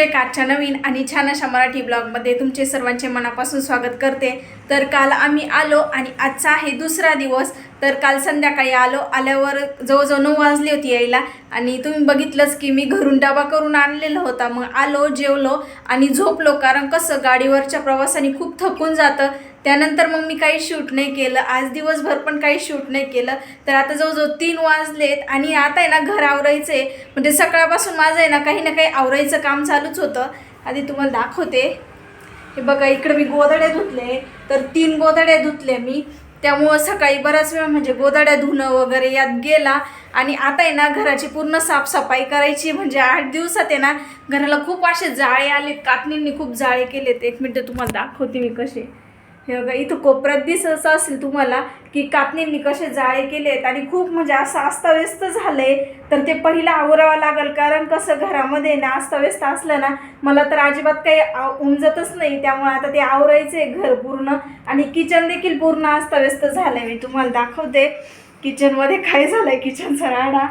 एका आजच्या नवीन आणि छान अशा मराठी ब्लॉगमध्ये तुमचे सर्वांचे मनापासून स्वागत करते. तर काल आम्ही आलो आणि आजचा आहे दुसरा दिवस. तर काल संध्याकाळी आलो आल्यावर जवळजवळ नऊ वाजली होती यायला. आणि तुम्ही बघितलंच की मी घरून डबा करून आणलेला होता. मग आलो जेवलो आणि झोपलो. कारण कसं गाडीवरच्या प्रवासाने खूप थकून जातं. त्यानंतर मग मी काही शूट नाही केलं. आज दिवसभर पण काही शूट नाही केलं. तर आता जवळजवळ तीन वाजलेत आणि आता आहे ना घर आवरायचं आहे म्हणजे सकाळपासून माझं आहे ना काही ना काही आवरायचं काम चालूच होतं. आधी तुम्हाला दाखवते. हे बघा इकडे मी गोधडे धुतले. तर तीन गोधडे धुतले मी. त्यामुळं सकाळी बराच वेळ म्हणजे गोदाड्या धुणं वगैरे यात गेला. आणि आता आहे ना घराची पूर्ण साफसफाई करायची. म्हणजे आठ दिवसात आहे ना घराला खूप असे जाळे आलेत. कातणींनी खूप जाळे केलेत. एक मिनटं तुम्हाला दाखवते मी कसे. हे बघा इथं कोपऱ्यात दिसत असेल तुम्हाला की कातणींनी कसे जाळे केले आहेत आणि खूप म्हणजे असं अस्ताव्यस्त झालं आहे तर ते पहिलं आवरावं लागेल कारण कसं घरामध्ये ना अस्ताव्यस्त असलं ना मला तर अजिबात काही आव- उमजतच नाही. त्यामुळे आता ते आवरायचं आहे घर पूर्ण आणि किचन देखील पूर्ण अस्ताव्यस्त झालं आहे मी तुम्हाला दाखवते किचनमध्ये काय झालं आहे किचनचा राडा.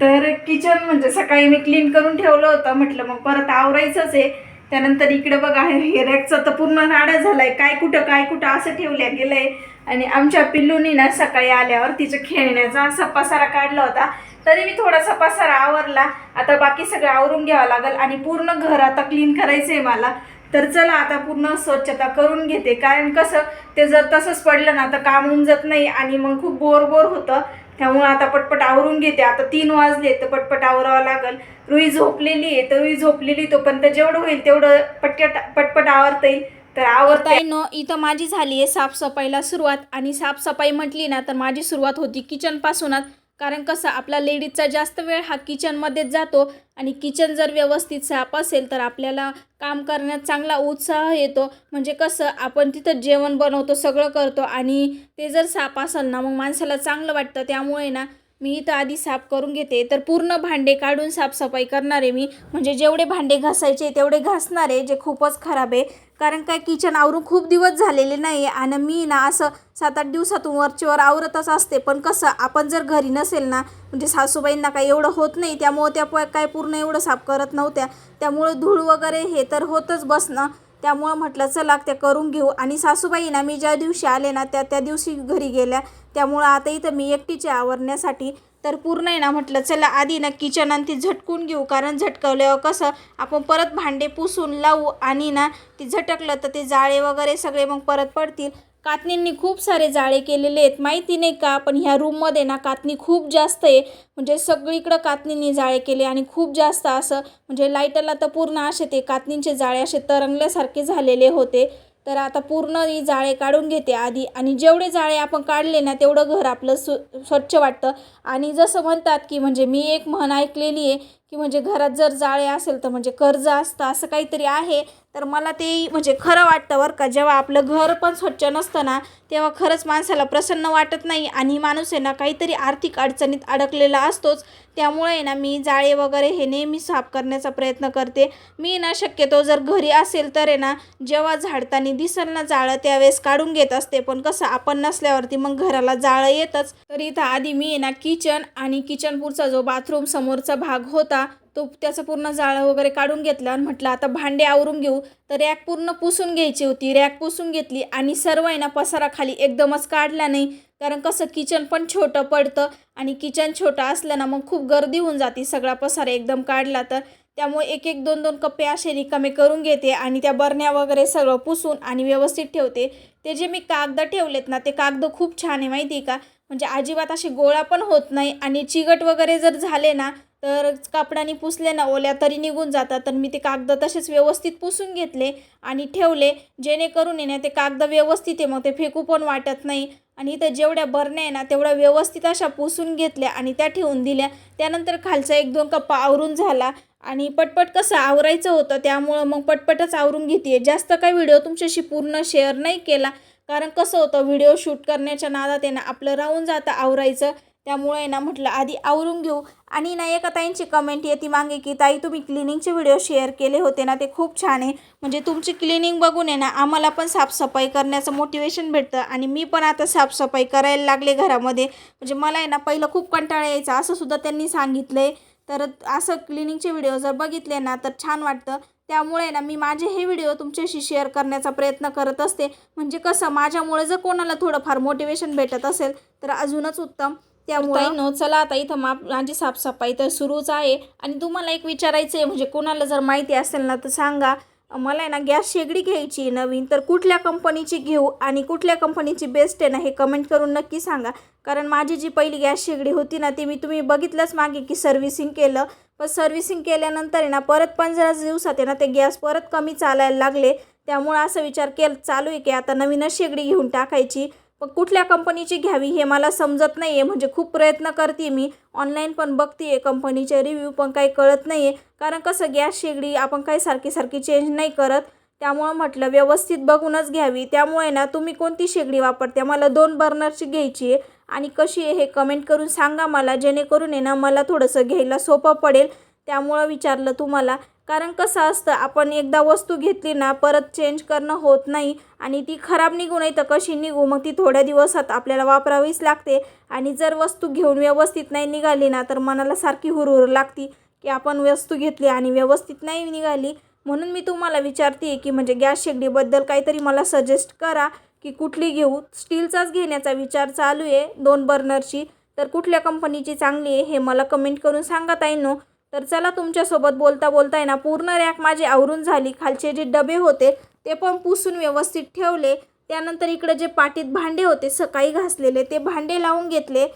तर किचन म्हणजे सकाळी मी क्लीन करून ठेवलं होतं. म्हटलं मग परत आवरायचंच आहे. त्यानंतर इकडे बघा हे रॅकचा तर पूर्ण राडा झालाय. काय कुठं काय कुठं असं ठेवल्या गेलंय. आणि आमच्या पिल्लूनी ना सकाळी आल्यावर तिचं खेळण्याचा असा पसारा काढला होता. तरी मी थोडासा पसारा आवरला. आता बाकी सगळं आवरून घ्यावं लागेल आणि पूर्ण घर आता क्लीन करायचं आहे मला. तर चला आता पूर्ण स्वच्छता करून घेते. कारण कसं ते जर तसंच पडलं ना तर काम उमजत नाही आणि मग खूप बोर बोर होतं. त्यामुळे आता पटपट आवरून घेते. आता तीन वाजले तर पटपट आवरावं लागेल. रुई झोपलेली आहे तर रुई झोपलेली तोपर्यंत जेवढं होईल तेवढं पटकट पटपट आवरता येईल. तर आवरता न इथं माझी झाली आहे साफसफाईला सुरुवात. आणि साफसफाई म्हटली ना तर माझी सुरुवात होती किचनपासूनच कारण कसं आपला लेडीजचा जास्त वेळ हा किचनमध्येच जातो आणि किचन जर व्यवस्थित साफ असेल तर आपल्याला काम करण्यात चांगला उत्साह येतो. म्हणजे कसं आपण तिथं जेवण बनवतो सगळं करतो आणि ते जर साफ असेल ना मग माणसाला चांगलं वाटतं. त्यामुळे ना मी इथं आधी साफ करून घेते. तर पूर्ण भांडे काढून साफसफाई करणार आहे मी. म्हणजे जेवढे भांडे घासायचे तेवढे घासणार आहे जे खूपच खराब आहे. कारण काय किचन आवरून खूप दिवस झालेले नाही आहे आणि मी ना असं सात आठ दिवसातून वरचीवर आवरतच असते. पण कसं आपण जर घरी नसेल ना म्हणजे सासूबाईंना काही एवढं होत नाही. त्यामुळं त्या प- काय पूर्ण एवढं साफ करत नव्हत्या. त्यामुळं धूळ वगैरे हे तर होतच बसणं त्यामुळं म्हटलं चला त्या करून घेऊ. आणि सासूबाई ना मी ज्या दिवशी आले ना त्या त्या दिवशी घरी गेल्या. त्यामुळं आता इथं मी एकटीचे आवरण्यासाठी तर पूर्ण आहे ना म्हटलं चला आधी ना किचन आणि ती झटकून घेऊ. कारण झटकवल्यावर कसं आपण परत भांडे पुसून लावू आणि ना ती झटकलं तर ते जाळे वगैरे सगळे मग परत पडतील. कातणींनी खूप सारे जाळे केलेले आहेत. माहिती नाही का पण ह्या रूममध्ये ना कातणी खूप जास्त आहे. म्हणजे सगळीकडं कातणींनी जाळे केले आणि खूप जास्त असं म्हणजे लाईटला तर पूर्ण असे ते कातणींचे जाळे असे तरंगल्यासारखे झालेले होते. तर आता पूर्ण ही जाळे काढून घेते आधी आणि जेवढे जाळे आपण काढले ना तेवढं घर आपलं स्व स्वच्छ वाटतं. आणि जसं म्हणतात की म्हणजे मी एक म्हण ऐकलेली आहे की म्हणजे घरात जर जाळे असेल तर म्हणजे कर्ज असतं असं काहीतरी आहे तर मला ते म्हणजे खरं वाटतं बरं का. जेव्हा आपलं घर पण स्वच्छ नसतं ना तेव्हा खरंच माणसाला प्रसन्न वाटत नाही आणि माणूस आहे ना काहीतरी आर्थिक अडचणीत अडकलेला असतोच. त्यामुळे ना मी जाळे वगैरे हे नेहमी साफ करण्याचा प्रयत्न करते. मी ना शक्यतो जर घरी असेल तर आहे ना जेव्हा झाडताना दिसेल ना जाळं त्यावेळेस काढून घेत असते. पण कसं आपण नसल्यावरती मग घराला जाळं येतच. तर इथं आधी मी आहे ना किचन आणि किचन पुढचा जो बाथरूम समोरचा भाग होता तो त्याचं पूर्ण जाळं वगैरे काढून घेतलं आणि म्हटलं आता भांडे आवरून घेऊ. तर रॅक पूर्ण पुसून घ्यायची होती. रॅक पुसून घेतली आणि सर्व आहे ना पसारा खाली एकदमच काढला नाही. कारण कसं किचन पण छोटं पडतं आणि किचन छोटं असलं ना मग खूप गर्दी होऊन जाते सगळा पसारा एकदम काढला तर. त्यामुळे एक एक दोन दोन कप्पे असे रिकामे करून घेते आणि त्या बरण्या वगैरे सगळं पुसून आणि व्यवस्थित ठेवते. ते जे मी कागद ठेवलेत ना ते कागद खूप छान आहे माहिती आहे का? म्हणजे अजिबात असे गोळा पण होत नाही आणि चिगट वगैरे जर झाले ना तर कापडाने पुसले ना ओल्या तरी निघून जातात तर मी ते कागद तसेच व्यवस्थित पुसून घेतले आणि ठेवले जेणेकरून आहे ना ते कागद व्यवस्थित आहे मग ते फेकू पण वाटत नाही. आणि इथं जेवढ्या बरण्या आहे ना तेवढ्या व्यवस्थित अशा पुसून घेतल्या आणि त्या ठेवून दिल्या. त्यानंतर खालचा एक दोन कप्पा आवरून झाला आणि पटपट कसं आवरायचं होतं त्यामुळं मग पटपटच आवरून घेते जास्त काही व्हिडिओ तुमच्याशी पूर्ण शेअर नाही केला कारण कसं होतं व्हिडिओ शूट करण्याच्या नादात आहे ना आपलं राहून जातं आवरायचं. त्यामुळे ना म्हटलं आधी आवरून घेऊ. आणि ना एका ताईंची कमेंट येते मागे की ताई तुम्ही क्लिनिंगचे व्हिडिओ शेअर केले होते ना ते खूप छान आहे. म्हणजे तुमची क्लिनिंग बघून आहे ना आम्हाला पण साफसफाई करण्याचं मोटिवेशन भेटतं. आणि मी पण आता साफसफाई करायला लागले घरामध्ये. म्हणजे मला आहे ना पहिलं खूप कंटाळा यायचा. असं सुद्धा त्यांनी सांगितलं आहे तर असं क्लिनिंगचे व्हिडिओ जर बघितले ना तर छान वाटतं. त्यामुळे ना मी माझे हे व्हिडिओ तुमच्याशी शेअर करण्याचा प्रयत्न करत असते. म्हणजे कसं माझ्यामुळे जर कोणाला थोडंफार मोटिवेशन भेटत असेल तर अजूनच उत्तम. त्यामुळे नो चला आता इथं मा माझी साफसफाई तर सुरूच आहे. आणि तुम्हाला एक विचारायचं आहे म्हणजे कोणाला जर माहिती असेल ना तर सांगा. मला आहे ना गॅस शेगडी घ्यायची आहे नवीन तर कुठल्या कंपनीची घेऊ आणि कुठल्या कंपनीची बेस्ट आहे ना हे कमेंट करून नक्की सांगा. कारण माझी जी पहिली गॅस शेगडी होती ना ती मी तुम्ही बघितलंच मागे की सर्व्हिसिंग केलं. पण सर्व्हिसिंग केल्यानंतर आहे ना परत पंधरा दिवसात आहे ना ते गॅस परत कमी चालायला लागले. त्यामुळं असं विचार केला चालू आहे की आता नवीनच शेगडी घेऊन टाकायची. पण कुठल्या कंपनीची घ्यावी हे मला समजत नाही आहे म्हणजे खूप प्रयत्न करते मी. ऑनलाईन पण बघते आहे कंपनीचे रिव्ह्यू पण काही कळत नाही आहे कारण कसं गॅस शेगडी आपण काही सारखी सारखी चेंज नाही करत. त्यामुळं म्हटलं व्यवस्थित बघूनच घ्यावी. त्यामुळे ना तुम्ही कोणती शेगडी वापरते मला दोन बर्नरची घ्यायची आहे. आणि कशी आहे हे कमेंट करून सांगा मला. जेणेकरून आहे ना मला थोडंसं घ्यायला सोपं पडेल. त्यामुळं विचारलं तुम्हाला. कारण कसं असतं आपण एकदा वस्तू घेतली ना परत चेंज करणं होत नाही आणि ती खराब निघू नाही तर कशी निघू? मग ती थोड्या दिवसात आपल्याला वापरावीच लागते आणि जर वस्तू घेऊन व्यवस्थित नाही निघाली ना तर मनाला सारखी हुरहुर लागती की आपण वस्तू घेतली आणि व्यवस्थित नाही निघाली. म्हणून मी तुम्हाला विचारते की म्हणजे गॅस शेगडीबद्दल काहीतरी मला सजेस्ट करा की कुठली घेऊ? स्टीलचाच घेण्याचा विचार चालू आहे दोन बर्नरची. तर कुठल्या कंपनीची चांगली आहे हे मला कमेंट करून सांगा ताईंनो. तर चला तुमच्यासोबत बोलता बोलता आहे ना पूर्ण रॅक माझी आवरून झाली. खालचे जे डबे होते ते पण पुसून व्यवस्थित ठेवले. त्यानंतर इकडे जे पाटीत भांडे होते सकाळी घासलेले ते भांडे लावून घेतले.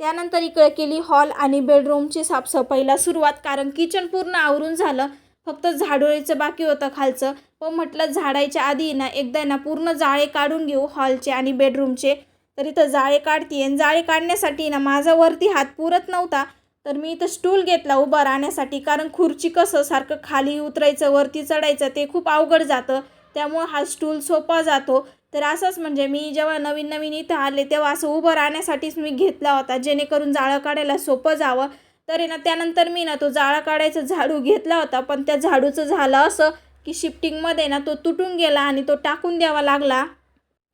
त्यानंतर इकडे केली हॉल आणि बेडरूमची साफसफाईला सुरुवात कारण किचन पूर्ण आवरून झालं. फक्त झाडोळीचं बाकी होतं खालचं. पण म्हटलं झाडायच्या आधी ना एकदा ना पूर्ण जाळे काढून घेऊ हॉलचे आणि बेडरूमचे. तर इथं जाळे काढते आणि जाळे काढण्यासाठी ना माझा वरती हात पुरत नव्हता. तर मी इथं स्टूल घेतला उभा राहण्यासाठी. कारण खुर्ची कसं सारखं खाली उतरायचं वरती चढायचं ते खूप अवघड जातं. त्यामुळं हा स्टूल सोपा जातो. तर असंच म्हणजे मी जेव्हा नवीन नवीन इथं आले तेव्हा असं उभं राहण्यासाठीच मी घेतला होता. जेणेकरून जाळं काढायला सोपं जावं. तर आहे ना त्यानंतर मी ना तो जाळा काढायचा झाडू घेतला होता. पण त्या झाडूचं झालं असं की शिफ्टिंगमध्ये ना तो तुटून गेला आणि तो टाकून द्यावा लागला.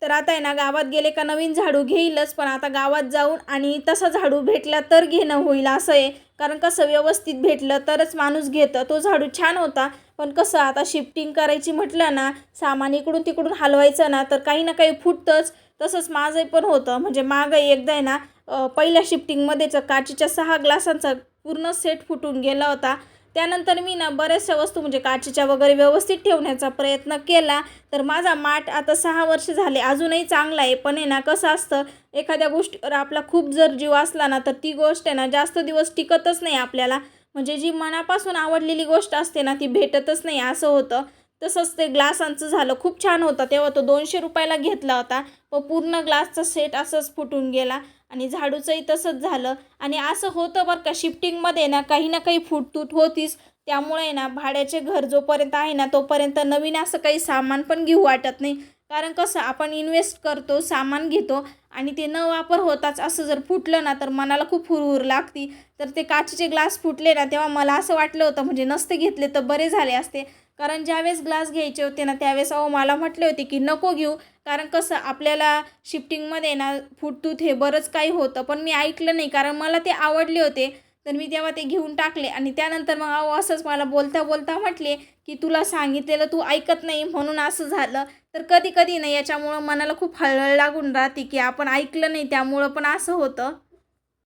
तर आता आहे ना गावात गेले का नवीन झाडू घेईलच पण आता गावात जाऊन आणि तसा झाडू भेटला तर घेणं होईल असं आहे. कारण कसं व्यवस्थित भेटलं तरच माणूस घेतं. तो झाडू छान होता पण कसं आता शिफ्टिंग करायची म्हटलं ना सामान इकडून तिकडून हलवायचं ना तर काही ना काही फुटतंच. तसंच माझं पण होतं. म्हणजे मागं एकदा आहे ना पहिल्या शिफ्टिंगमध्येच काचेच्या सहा ग्लासांचा पूर्ण सेट फुटून गेला होता. त्यानंतर मी ना बऱ्याचशा वस्तू म्हणजे काचेच्या वगैरे व्यवस्थित ठेवण्याचा प्रयत्न केला. तर माझा माठ आता सहा वर्ष झाले अजूनही चांगला आहे. पण आहे ना कसं असतं एखाद्या गोष्टीवर आपला खूप जर जीव असला ना तर ती गोष्ट आहे ना जास्त दिवस टिकतच नाही आपल्याला. म्हणजे जी मनापासून आवडलेली गोष्ट असते ना ती भेटतच नाही असं होतं. तसंच ते ग्लासांचं झालं खूप छान होतं. तेव्हा तो दोनशे रुपयाला घेतला होता. व पूर्ण ग्लासचा सेट असंच फुटून गेला. आणि झाडूचंही तसंच झालं. आणि असं होतं बरं का शिफ्टिंगमध्ये ना काही ना काही फुटतूट होतीच त्यामुळे ना भाड्याचे घर जोपर्यंत आहे ना तोपर्यंत नवीन असं काही सामान पण घेऊ वाटत नाही. कारण कसं आपण इन्व्हेस्ट करतो सामान घेतो आणि ते न वापर होताच असं जर फुटलं ना तर मनाला खूप हुरहुर लागती. तर ते काचेचे ग्लास फुटले ना तेव्हा मला असं वाटलं होतं म्हणजे नसते घेतले तर बरे झाले असते. कारण ज्यावेळेस ग्लास घ्यायचे होते ना त्यावेळेस अहो मला म्हटले होते की नको घेऊ. कारण कसं आपल्याला शिफ्टिंगमध्ये ना फुटतूत हे बरंच काही होतं. पण मी ऐकलं नाही कारण मला ते आवडले होते. तर मी तेव्हा ते घेऊन टाकले. आणि त्यानंतर मग अहो असंच मला बोलता बोलता म्हटले की तुला सांगितलेलं तू ऐकत नाही म्हणून असं झालं. तर कधी कधी नाही याच्यामुळं मनाला खूप हळहळ लागून राहते की आपण ऐकलं नाही त्यामुळं पण असं होतं.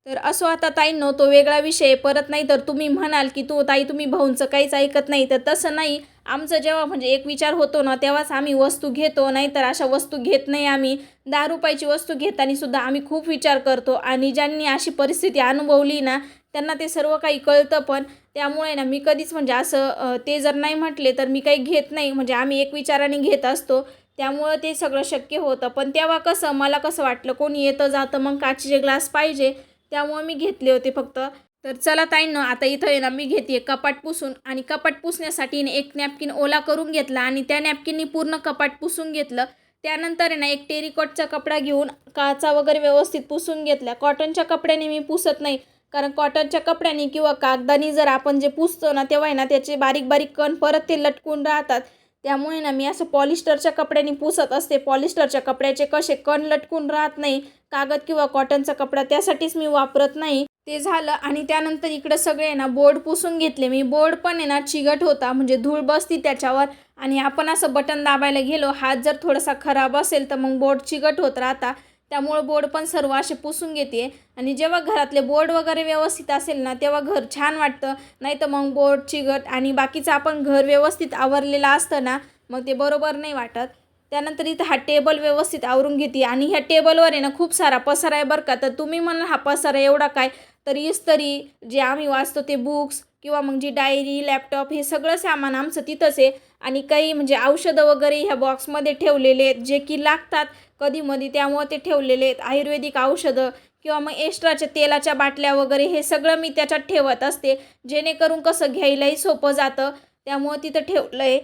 तर असो आता ताईंनो तो वेगळा विषय परत नाही तर तुम्ही म्हणाल की तो ताई तुम्ही भाऊंचं काहीच ऐकत नाही. तर तसं नाही. आमचं जेव्हा म्हणजे एक विचार होतो ना तेव्हाच आम्ही वस्तू घेतो नाहीतर अशा वस्तू घेत नाही आम्ही. दहा रुपयाची वस्तू घेताना सुद्धा आम्ही खूप विचार करतो. आणि ज्यांनी अशी परिस्थिती अनुभवली ना त्यांना ते सर्व काही कळतं पण. त्यामुळे ना मी कधीच म्हणजे असं ते जर नाही म्हटले तर मी काही घेत नाही. म्हणजे आम्ही एक विचाराने घेत असतो. त्यामुळं ते सगळं शक्य होतं. पण तेव्हा कसं मला कसं वाटलं कोणी येतं जातं मग काचेचे ग्लास पाहिजे. त्यामुळं मी घेतले होते फक्त. तर चला ताईंनो आता इथं आहे ना मी घेते कपाट पुसून आणि कपाट पुसण्यासाठी एक नॅपकिन ओला करून घेतला आणि त्या नॅपकिननी पूर्ण कपाट पुसून घेतलं. त्यानंतर आहे ना एक टेरिकॉटचा कपडा घेऊन काचा वगैरे व्यवस्थित पुसून घेतला. कॉटनच्या कपड्याने मी पुसत नाही कारण कॉटनच्या कपड्याने किंवा कागदानी जर आपण जे पुसतो ना तेव्हा आहे ना त्याचे बारीक बारीक कण परत ते लटकून राहतात. त्यामुळे ना मी असं पॉलिस्टरच्या कपड्याने पुसत असते. पॉलिस्टरच्या कपड्याचे कसे कण लटकून राहत नाही कागद किंवा कॉटनचा कपडा त्यासाठीच मी वापरत नाही. ते झालं आणि त्यानंतर इकडं सगळे आहे ना बोर्ड पुसून घेतले. मी बोर्ड पण आहे ना चिगट होता. म्हणजे धूळ बसती त्याच्यावर. आणि आपण असं बटन दाबायला गेलो हात जर थोडासा खराब असेल तर मग बोर्ड चिगट होत राहता. त्यामुळं बोर्ड पण सर्व असे पुसून घेते. आणि जेव्हा घरातले बोर्ड वगैरे व्यवस्थित असेल ना तेव्हा घर छान वाटतं. नाही तर मग बोर्ड चिगट आणि बाकीचं आपण घर व्यवस्थित आवरलेलं असतं ना मग ते बरोबर नाही वाटत. त्यानंतर इथं हा टेबल व्यवस्थित आवरून घेते. आणि ह्या टेबलवर आहे ना खूप सारा पसारा आहे बरं का. तर तुम्ही म्हणा हा पसारा एवढा काय? तर इस्तरी जे आम्ही वाचतो ते बुक्स किंवा मग जी डायरी लॅपटॉप हे सगळं सामान आमचं तिथंच आहे. आणि काही म्हणजे औषधं वगैरे ह्या बॉक्समध्ये ठेवलेले आहेत जे की लागतात कधीमधी. त्यामुळं ते ठेवलेले आहेत. आयुर्वेदिक औषधं किंवा मग एक्स्ट्राच्या तेलाच्या बाटल्या वगैरे हे सगळं मी त्याच्यात ठेवत असते. जेणेकरून कसं घ्यायलाही सोपं जातं. त्यामुळं तिथं ठेवलं आहे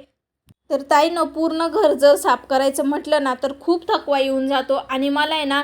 तर ताईनं पूर्ण घर जर साफ करायचं म्हटलं ना तर खूप थकवा येऊन जातो. आणि मला आहे ना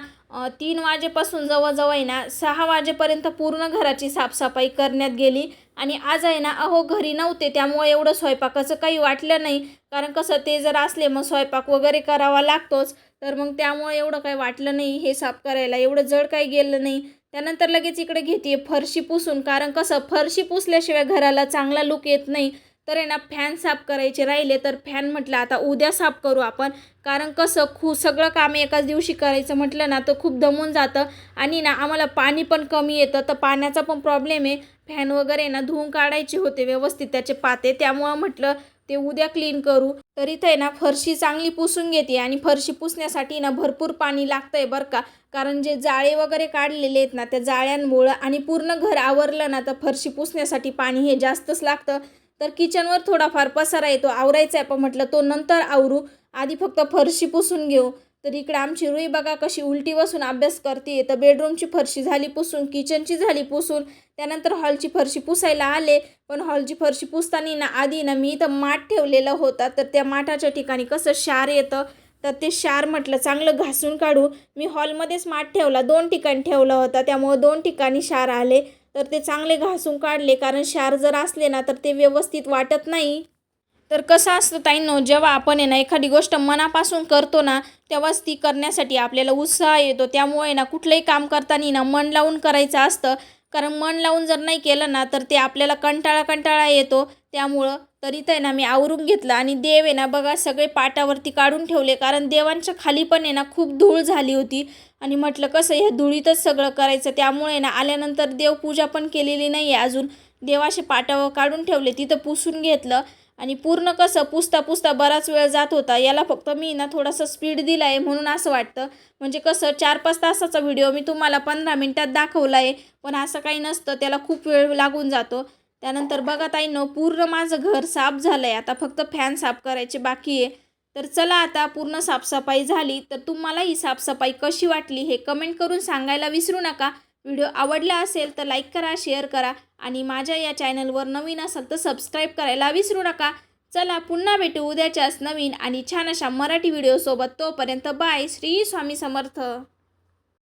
तीन वाजेपासून जवळजवळ आहे ना सहा वाजेपर्यंत पूर्ण घराची साफसफाई करण्यात गेली. आणि आज आहे ना अहो घरी नव्हते त्यामुळे एवढं स्वयंपाकाचं काही वाटलं नाही. कारण कसं ते जर असले मग स्वयंपाक वगैरे करावा लागतोच. तर मग त्यामुळे एवढं काही वाटलं नाही हे साफ करायला. एवढं जड काही गेलं नाही. त्यानंतर लगेच इकडे घेते फरशी पुसून. कारण कसं फरशी पुसल्याशिवाय घराला चांगला लुक येत नाही. तर आहे ना फॅन साफ करायचे राहिले तर फॅन म्हटलं आता उद्या साफ करू आपण. कारण कसं खू सगळं काम एकाच दिवशी करायचं म्हटलं ना तर खूप दमून जातं. आणि ना आम्हाला पाणी पण कमी येतं तर पाण्याचा पण प्रॉब्लेम आहे. फॅन वगैरे ना धुवून काढायचे होते व्यवस्थित त्याचे पाते. त्यामुळं म्हटलं ते उद्या क्लीन करू. तर ते आहे ना फरशी चांगली पुसून घेते आणि फरशी पुसण्यासाठी ना भरपूर पाणी लागतंय बरं का. कारण जे जाळे वगैरे काढलेले आहेत ना त्या जाळ्यांमुळं आणि पूर्ण घर आवरलं ना तर फरशी पुसण्यासाठी पाणी हे जास्तच लागतं. तर किचनवर थोडाफार पसारा येतो. आवरायचा आहे पण म्हटलं तो नंतर आवरू. आधी फक्त फरशी पुसून घेऊ. तर इकडे आमची रुई बघा कशी उलटी बसून अभ्यास करते. तर बेडरूमची फरशी झाली पुसून किचनची झाली पुसून. त्यानंतर हॉलची फरशी पुसायला आले. पण हॉलची फरशी पुसताना ना आधी ना मी इथं माठ ठेवलेला होता. तर त्या माठाच्या ठिकाणी कसं शार येतं? तर ते शार म्हटलं चांगलं घासून काढू. मी हॉलमध्येच माठ ठेवला. दोन ठिकाणी ठेवला होता. त्यामुळं दोन ठिकाणी शार आले. तर ते चांगले घासून काढले कारण शार जर असले ना तर ते व्यवस्थित वाटत नाही. तर कसं असतं ताईंनो जेव्हा आपण आहे ना एखादी गोष्ट मनापासून करतो ना तेव्हाच ती करण्यासाठी आपल्याला उत्साह येतो. त्यामुळे ना कुठलंही काम करताना ना मन लावून करायचं असतं. कारण मन लावून जर नाही केलं ना तर ते आपल्याला कंटाळा कंटाळा येतो. त्यामुळं तर इथं आहे ना मी आवरून घेतलं. आणि देव आहे ना बघा सगळे पाटावरती काढून ठेवले. कारण देवांच्या खाली पण आहे ना खूप धूळ झाली होती. आणि म्हटलं कसं ह्या धुळीतच सगळं करायचं? त्यामुळे ना आल्यानंतर देवपूजा पण केलेली नाही आहे अजून देवाचे पाटावर काढून ठेवले तिथं पुसून घेतलं. आणि पूर्ण कसं पुसता पुसता बराच वेळ जात होता. याला फक्त मी ना थोडासा स्पीड दिला आहे म्हणून असं वाटतं. म्हणजे कसं चार पाच तासाचा व्हिडिओ मी तुम्हाला पंधरा मिनटात दाखवला आहे पण असं काही नसतं त्याला खूप वेळ लागून जातो. त्यानंतर बघा ताईनं पूर्ण माझं घर साफ झालं आहे आता फक्त फॅन साफ करायचे बाकी आहे. तर चला आता पूर्ण साफसफाई झाली. तर तुम्हाला ही साफसफाई कशी वाटली हे कमेंट करून सांगायला विसरू नका. व्हिडिओ आवडला असेल तर लाईक करा शेअर करा आणि माझ्या या चॅनलवर नवीन असाल तर सबस्क्राईब करायला विसरू नका. चला पुन्हा भेटू उद्याच्याच नवीन आणि छान अशा मराठी व्हिडिओसोबत तोपर्यंत बाय श्री स्वामी समर्थ.